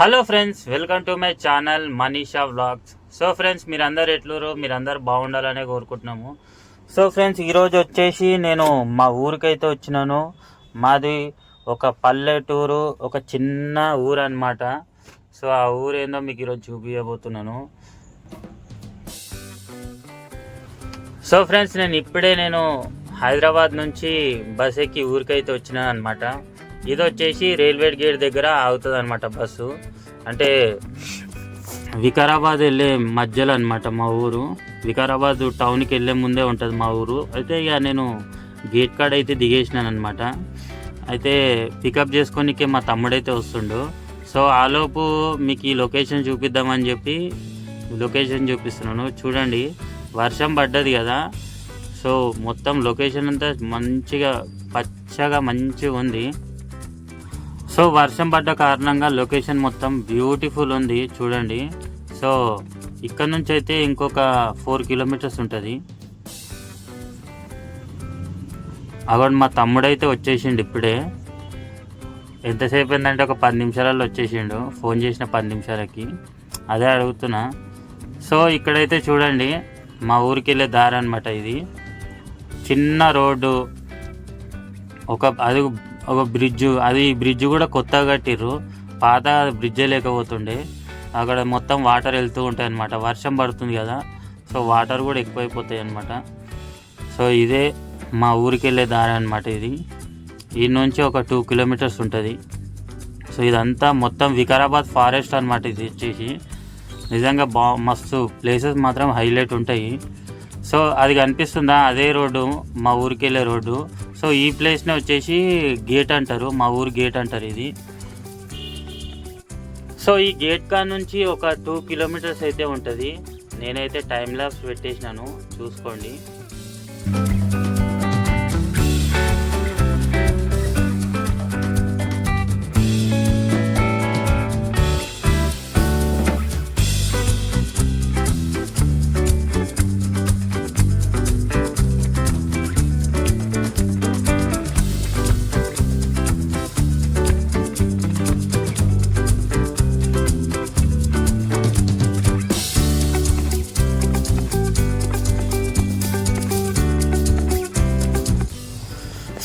Hello friends welcome to my channel Manisha vlogs so friends మీరందరు ఎట్లురు మీరందరూ బాగుండాలనే కోరుకుంటున్నాము. సో ఫ్రెండ్స్ ఈరోజు వచ్చేసి నేను మా ఊరికైతే వచ్చినాను. మాది ఒక పల్లెటూరు ఒక చిన్న ఊరు అనమాట సో ఆ ఊరు ఏందో మీకు ఈరోజు చూపించబోతున్నాను సో ఫ్రెండ్స్ నేను ఇప్పుడే నేను హైదరాబాద్ నుంచి బస్ ఎక్కి ఊరికైతే వచ్చినాను అనమాట ఇది వచ్చేసి రైల్వే గేట్ దగ్గర ఆగుతుంది అనమాట బస్సు. అంటే వికారాబాద్ వెళ్ళే మధ్యలో అనమాట మా ఊరు. వికారాబాద్ టౌన్కి వెళ్ళే ముందే ఉంటుంది మా ఊరు. అయితే ఇక నేను గేట్ కాడ అయితే దిగేసినాను అనమాట అయితే పికప్ చేసుకోనికే మా తమ్ముడైతే వస్తుండు. సో ఆలోపు మీకు ఈ లొకేషన్ చూపిద్దామని చెప్పి లొకేషన్ చూపిస్తున్నాను. చూడండి వర్షం పడ్డది కదా. సో మొత్తం లొకేషన్ అంతా మంచిగా పచ్చగా మంచిగా ఉంది. సో వర్షం పడ్డ కారణంగా లొకేషన్ మొత్తం బ్యూటిఫుల్ ఉంది చూడండి. సో ఇక్కడ నుంచి అయితే ఇంకొక ఫోర్ కిలోమీటర్స్ ఉంటుంది. అక్కడ మా తమ్ముడైతే వచ్చేసిండు ఇప్పుడే. ఎంతసేపు ఏంటంటే ఒక పది నిమిషాలలో వచ్చేసిండు. ఫోన్ చేసిన పది నిమిషాలకి. అదే అడుగుతున్నా. సో ఇక్కడైతే చూడండి మా ఊరికి వెళ్ళే దారి అనమాట ఇది. చిన్న రోడ్డు. ఒక అది ఒక బ్రిడ్జ్ అది బ్రిడ్జ్ కూడా కొత్తగా కట్టిర్రు. పాత బ్రిడ్జే లేకపోతుండే. అక్కడ మొత్తం వాటర్ వెళ్తూ ఉంటాయి అనమాట వర్షం పడుతుంది కదా. సో వాటర్ కూడా ఎక్కువైపోతాయి అనమాట సో ఇదే మా ఊరికి వెళ్ళే దారి అనమాట ఇది. ఈ నుంచి ఒక టూ కిలోమీటర్స్ ఉంటుంది. సో ఇదంతా మొత్తం వికారాబాద్ ఫారెస్ట్ అనమాట ఇది వచ్చేసి. నిజంగా బా మస్తు ప్లేసెస్ మాత్రం హైలైట్ ఉంటాయి. సో అది కనిపిస్తుందా? అదే రోడ్డు మా ఊరికి వెళ్ళే రోడ్డు. సో ఈ ప్లేస్ని వచ్చేసి గేట్ అంటారు మా ఊరు గేట్ అంటారు ఇది. సో ఈ గేట్ కా నుంచి ఒక టూ కిలోమీటర్స్ అయితే ఉంటుంది. నేనైతే టైం ల్యాబ్స్ పెట్టేసినాను చూసుకోండి.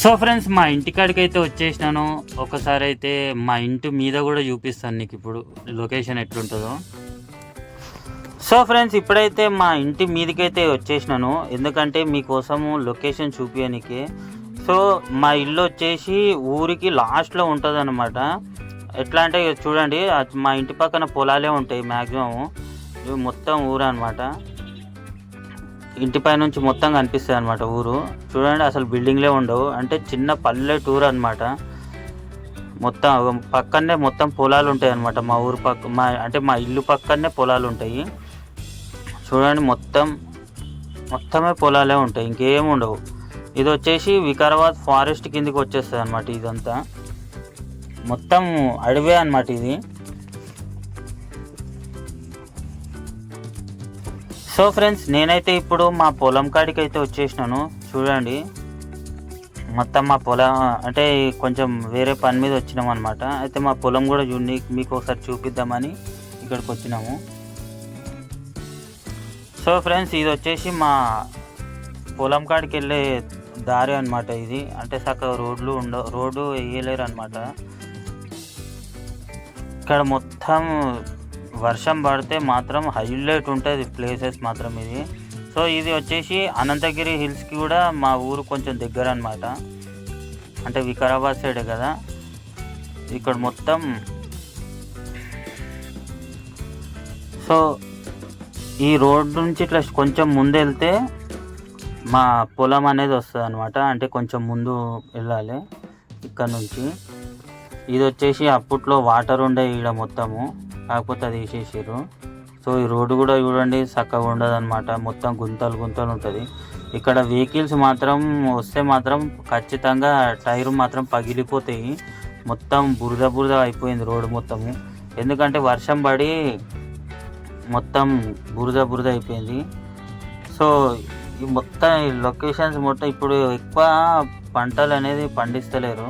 సో ఫ్రెండ్స్ మా ఇంటికాడికి అయితే వచ్చేసినాను. ఒకసారి అయితే మా ఇంటి మీద కూడా చూపిస్తాను నీకు ఇప్పుడు లొకేషన్ ఎట్లుంటుందో. సో ఫ్రెండ్స్ ఇప్పుడైతే మా ఇంటి మీదకైతే వచ్చేసినాను. ఎందుకంటే మీకోసము లొకేషన్ చూపించడానికి సో మా ఇల్లు వచ్చేసి ఊరికి లాస్ట్లో ఉంటుంది అనమాట ఎట్లా అంటే చూడండి మా ఇంటి పక్కన పొలాలే ఉంటాయి మ్యాక్సిమం ఇవి మొత్తం ఊరు అనమాట ఇంటిపై నుంచి మొత్తం కనిపిస్తుంది అనమాట ఊరు. చూడండి అసలు బిల్డింగ్లే ఉండవు. అంటే చిన్న పల్లెటూరు అనమాట మొత్తం పక్కనే మొత్తం పొలాలు ఉంటాయి అనమాట మా ఊరు పక్క మా అంటే మా ఇల్లు పక్కనే పొలాలు ఉంటాయి. చూడండి మొత్తం మొత్తమే పొలాలే ఉంటాయి. ఇంకేం ఉండవు. ఇది వచ్చేసి వికారాబాద్ ఫారెస్ట్ కిందకి వచ్చేస్తుంది అనమాట ఇదంతా. మొత్తం అడవే అనమాట ఇది. సో ఫ్రెండ్స్ నేనైతే ఇప్పుడు మా పొలం కాడికి అయితే వచ్చేసినాను. చూడండి. మొత్తం మా పొలం అంటే కొంచెం వేరే పని మీద వచ్చినాం అనమాట అయితే మా పొలం కూడా చూడండి మీకు ఒకసారి చూపిద్దామని ఇక్కడికి వచ్చినాము. సో ఫ్రెండ్స్ ఇది వచ్చేసి మా పొలం కాడికి వెళ్ళే దారి అనమాట ఇది. అంటే చక్కగా రోడ్లు ఉండ రోడ్డు వేయలేరు అనమాట ఇక్కడ మొత్తం వర్షం పడితే మాత్రం హైలైట్ ఉంటుంది ప్లేసెస్ మాత్రం ఇది. సో ఇది వచ్చేసి అనంతగిరి హిల్స్కి కూడా మా ఊరు కొంచెం దగ్గర అనమాట అంటే వికారాబాద్ సైడే కదా. ఇక్కడ మొత్తం సో ఈ రోడ్ నుంచి ఇట్లా కొంచెం ముందు వెళ్తే మా పొలం అనేది వస్తుంది అనమాట అంటే కొంచెం ముందు వెళ్ళాలి ఇక్కడ నుంచి. ఇది వచ్చేసి అప్పట్లో వాటర్ ఉండే ఈడ మొత్తము. కాకపోతే అది వేసేసారు సో ఈ రోడ్డు కూడా చూడండి చక్కగా ఉండదు అనమాట మొత్తం గుంతలు గుంతలు ఉంటుంది. ఇక్కడ వెహికల్స్ మాత్రం వస్తే మాత్రం ఖచ్చితంగా టైర్ మాత్రం పగిలిపోతాయి. మొత్తం బురద బురద అయిపోయింది రోడ్డు మొత్తము. ఎందుకంటే వర్షం పడి మొత్తం బురద బురద అయిపోయింది. సో ఈ మొత్తం ఈ లొకేషన్స్ మొత్తం ఇప్పుడు ఎక్కువ పంటలు అనేది పండిస్తలేరు.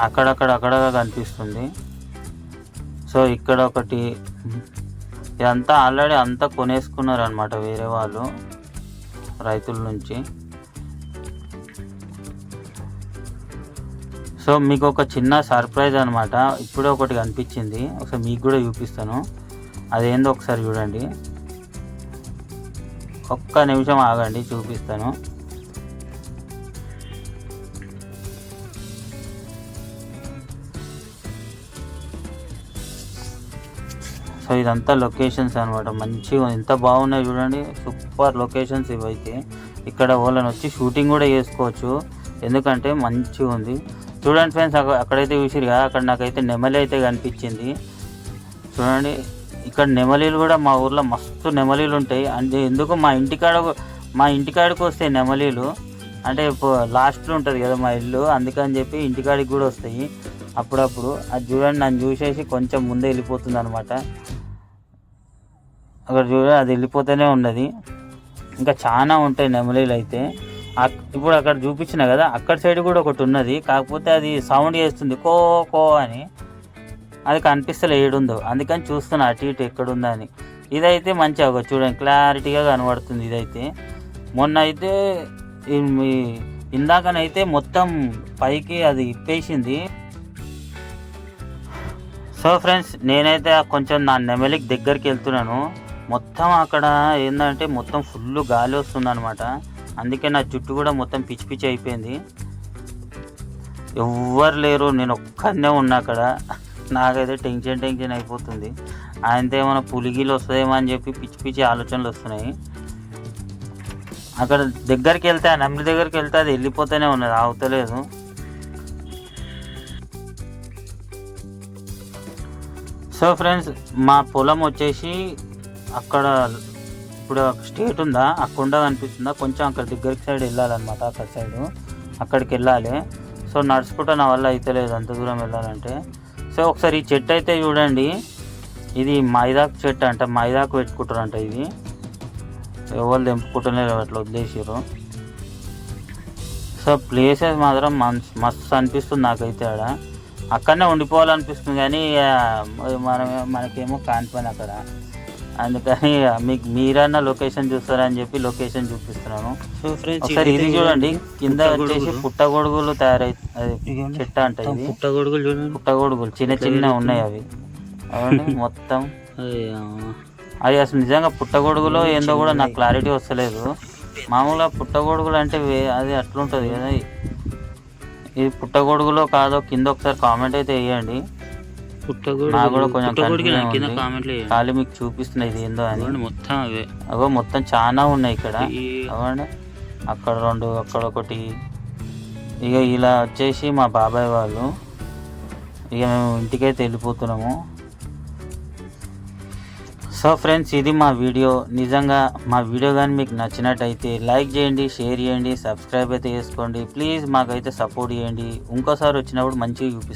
అక్కడక్కడ అక్కడ కనిపిస్తుంది. సో ఇక్కడ ఒకటి. ఇదంతా ఆల్రెడీ అంతా కొనేసుకున్నారు అనమాట వేరే వాళ్ళు రైతుల నుంచి. సో మీకు ఒక చిన్న సర్ప్రైజ్ అనమాట ఇప్పుడే ఒకటి కనిపించింది. ఒకసారి మీకు కూడా చూపిస్తాను. అదేందో ఒకసారి చూడండి. ఒక్క నిమిషం ఆగండి చూపిస్తాను. సో ఇదంతా లొకేషన్స్ అనమాట మంచిగా ఎంత బాగున్నాయి చూడండి. సూపర్ లొకేషన్స్ ఇవైతే. ఇక్కడ వాళ్ళని వచ్చి షూటింగ్ కూడా చేసుకోవచ్చు. ఎందుకంటే మంచిగా ఉంది. చూడండి ఫ్రెండ్స్ అక్కడైతే చూసిరుగా కదా అక్కడ నాకైతే నెమలి అయితే కనిపించింది. చూడండి ఇక్కడ నెమలీలు కూడా మా ఊర్లో మస్తు నెమలీలు ఉంటాయి. అంటే ఎందుకు మా ఇంటికాడ మా ఇంటికాడికి వస్తాయి నెమలీలు. అంటే లాస్ట్లో ఉంటుంది కదా మా ఇల్లు. అందుకని చెప్పి ఇంటికాడికి కూడా వస్తాయి. అప్పుడప్పుడు. అది చూడండి నన్ను చూసేసి కొంచెం ముందే వెళ్ళిపోతుంది అనమాట అక్కడ చూడ అది వెళ్ళిపోతూనే ఉన్నది. ఇంకా చాలా ఉంటాయి నెమలీలు అయితే. ఇప్పుడు అక్కడ చూపించిన కదా అక్కడ సైడ్ కూడా ఒకటి ఉన్నది. కాకపోతే అది సౌండ్ చేస్తుంది కో కో అని. అది కనిపిస్తలే ఏడుందో. అందుకని చూస్తున్నా అటు ఇటు ఎక్కడుందా అని. ఇదైతే మంచిగా ఒక చూడండి క్లారిటీగా కనబడుతుంది ఇదైతే. మొన్న అయితే ఇందాకనైతే మొత్తం పైకి అది ఇప్పేసింది. సో ఫ్రెండ్స్ నేనైతే కొంచెం నా నెమలికి దగ్గరికి వెళ్తున్నాను. మొత్తం అక్కడ ఏంటంటే మొత్తం ఫుల్ గాలి వస్తుంది అనమాట అందుకే నా జుట్టు కూడా మొత్తం పిచ్చి పిచ్చి అయిపోయింది. ఎవ్వరు లేరు నేను ఒక్కనే ఉన్నా అక్కడ. నాకైతే టెన్షన్ టెన్షన్ అయిపోతుంది. ఆయనతో ఏమైనా పులిగిలు వస్తుందేమో అని చెప్పి పిచ్చి పిచ్చి ఆలోచనలు వస్తున్నాయి. అక్కడ దగ్గరికి వెళ్తే ఆ నెమలి దగ్గరికి వెళ్తే అది వెళ్ళిపోతూనే ఉన్నది ఆగుతలేదు. సో ఫ్రెండ్స్ మా పొలం వచ్చేసి అక్కడ ఇప్పుడు స్టేట్ ఉందా? అక్కడ కొండ అనిపిస్తుందా? కొంచెం అక్కడ దగ్గరికి సైడ్ వెళ్ళాలన్నమాట అక్కడ సైడ్. అక్కడికి వెళ్ళాలి. సో నడుచుకుంటా నా వల్ల అయితే లేదు అంత దూరం వెళ్ళాలంటే. సో ఒకసారి ఈ చెట్టు అయితే చూడండి. ఇది మైదాకు చెట్టు అంట మైదాకు పెట్టుకుంటారంట ఇది. ఎవరు తెంపుకుంటూనే అట్లా వదిలేసారు సో ప్లేసెస్ మాత్రం మన్స్ మస్తు అనిపిస్తుంది నాకైతే ఆడ. అక్కడనే ఉండిపోవాలనిపిస్తుంది కానీ మనం మనకేమో కాని పని అక్కడ. అందుకని మీకు మీరన్నా లొకేషన్ చూస్తారని చెప్పి లొకేషన్ చూపిస్తున్నాను. ఒకసారి ఇది చూడండి. కింద. వచ్చేసి పుట్టగొడుగులు తయారై చెట్ట అంట ఇది. పుట్టగొడుగులు చూడండి. పుట్టగొడుగులు చిన్న చిన్న ఉన్నాయి అవి. అవును మొత్తం. అది అసలు నిజంగా పుట్టగొడుగులో ఏందో కూడా నాకు క్లారిటీ వస్తలేదు. మామూలుగా పుట్టగొడుగులు అంటే అది అట్లుంటుంది కదా. ఇది పుట్టగొడుగులో కాదో కింద ఒకసారి కామెంట్ అయితే వేయండి. నాకు కూడా కొంచెం ఉంది. ఖాళీ మీకు చూపిస్తున్నాయి ఇది ఏందో అని. మొత్తం అవే. అగో మొత్తం చాలా ఉన్నాయి ఇక్కడ. అవ్వండి అక్కడ రెండు అక్కడ ఒకటి. ఇక ఇలా వచ్చేసి మా బాబాయ్ వాళ్ళు. ఇక మేము ఇంటికైతే వెళ్ళిపోతున్నాము. సో ఫ్రెండ్స్ ఇది మా వీడియో. నిజంగా మా వీడియో కానీ మీకు నచ్చినట్టయితే లైక్ చేయండి షేర్ చేయండి సబ్స్క్రైబ్ అయితే చేసుకోండి. ప్లీజ్ మాకైతే సపోర్ట్ చేయండి. ఇంకోసారి వచ్చినప్పుడు మంచిగా చూపిస్తాను